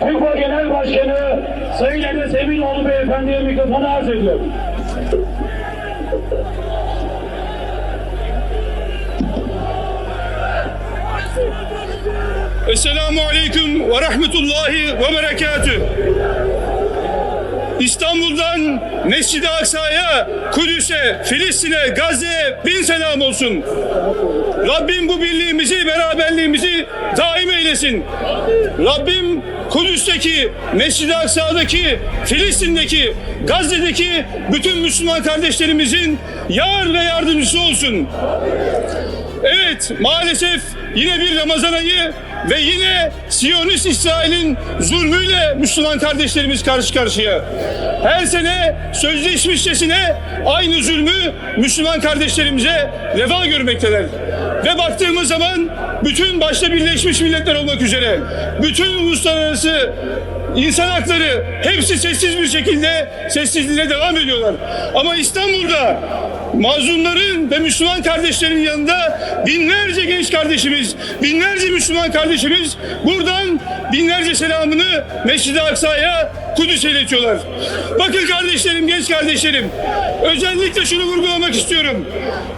TÜGVA Genel Başkanı Sayın Enes Eminoğlu Beyefendi'ye mikrofonu arz ediyorum. Esselamu Aleyküm ve Rahmetullahi ve Berekatü. İstanbul'dan Mescid-i Aksa'ya, Kudüs'e, Filistin'e, Gazze'ye bin selam olsun. Rabbim bu birliğimizi, beraberliğimizi daim eylesin. Rabbim Kudüs'teki, Mescid-i Aksa'daki, Filistin'deki, Gazze'deki bütün Müslüman kardeşlerimizin yar ve yardımcısı olsun. Evet maalesef yine bir Ramazan ayı ve yine Siyonist İsrail'in zulmüyle Müslüman kardeşlerimiz karşı karşıya. Her sene sözleşmişçesine aynı zulmü Müslüman kardeşlerimize reva görmekteler. Ve baktığımız zaman bütün başta Birleşmiş Milletler olmak üzere bütün uluslararası İnsan hakları hepsi sessiz bir şekilde sessizliğine devam ediyorlar. Ama İstanbul'da mazlumların ve Müslüman kardeşlerin yanında binlerce genç kardeşimiz, binlerce Müslüman kardeşimiz buradan binlerce selamını Mescid-i Aksa'ya Kudüs'e iletiyorlar. Bakın kardeşlerim, genç kardeşlerim, özellikle şunu vurgulamak istiyorum.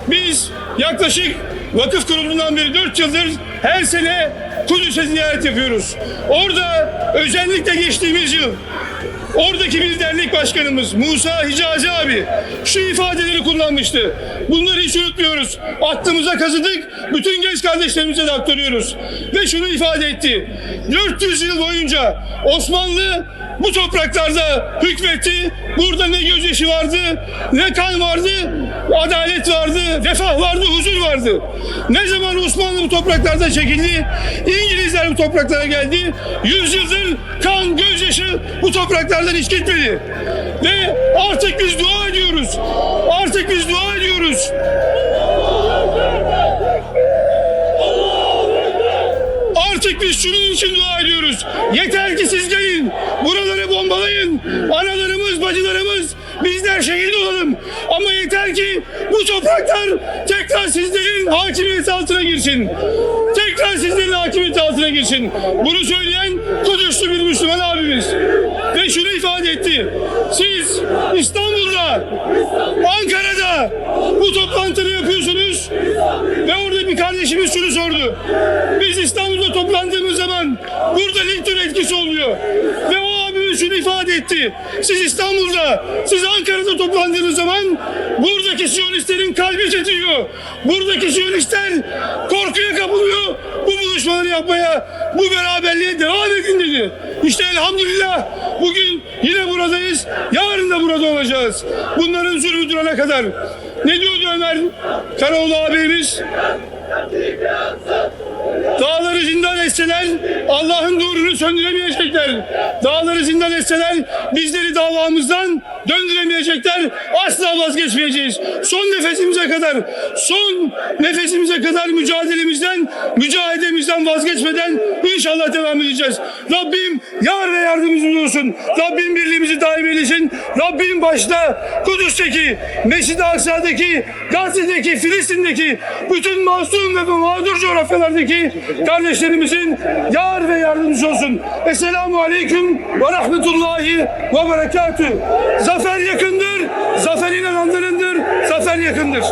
Biz yaklaşık vakıf kurulundan beri 4 yıldır her sene Kudüs'e ziyaret yapıyoruz. Orada özellikle geçtiğimiz yıl oradaki bir dernek başkanımız Musa Hicazi abi şu ifadeleri kullanmıştı. Bunları hiç unutmuyoruz. Aklımıza kazıdık. Bütün genç kardeşlerimize de aktarıyoruz. Ve şunu ifade etti. 400 yıl boyunca Osmanlı bu topraklarda hükmetti. Burada ne gözyaşı vardı, ne kan vardı, adalet vardı, refah vardı, huzur vardı. Ne zaman Osmanlı bu topraklarda çekildi, İngilizler bu topraklara geldi. Yüzyıldır kan, gözyaşı bu topraklardan hiç gitmedi. Ve artık biz dua ediyoruz. Artık biz dua ediyoruz. Artık biz şunun için dua ediyoruz. Yeter ki siz gelin. Buraları bombalayın. Analarımız, bacılarımız bizler şehit olalım. Ama yeter ki bu topraklar tekrar sizlerin hakimiyeti altına girsin. Tekrar sizlerin hakimiyeti altına girsin. Bunu söyleyen Kudüs'lü bir Müslüman abimiz. Şunu ifade etti. Siz İstanbul'da, Ankara'da bu toplantıları yapıyorsunuz. Ve orada bir kardeşimiz şunu sordu. Biz İstanbul'da toplandığımız zaman burada Lincoln etkisi oluyor. Ve o abimiz şunu ifade etti. Siz İstanbul'da, siz Ankara'da toplandığınız zaman buradaki Siyonistlerin kalbi titriyor. Buradaki Siyonistler korkuya kapılıyor. Bu buluşmaları yapmaya, bu beraberliğe devam edin dedi. İşte elhamdülillah bugün yine buradayız. Yarın da burada olacağız. Bunların zulmü durana kadar. Ne diyordu Ömer Karaoğlu abimiz? Dağları zindan etseler Allah'ın nurunu söndüremeyecekler. Dağları zindan etseler bizleri davamızdan döndüremeyecekler. Asla vazgeçmeyeceğiz. Son nefesimize kadar, son nefesimize kadar mücadelemizden, mücahedemizden vazgeçmeden inşallah devam edeceğiz. Rabbim yar ve yardımcımız olsun. Rabbim birliğimizi daim eylesin. Rabbim başta Kudüs'teki, Mescid-i Aksa'daki, Gazze'deki, Filistin'deki bütün masum ve mağdur coğrafyalardaki kardeşlerimizin yar ve yardımcısı olsun. Esselamu Aleyküm ve Rahmetullahi ve Berekatü. Zafer yakındır, zafer inananlarındır, zafer yakındır.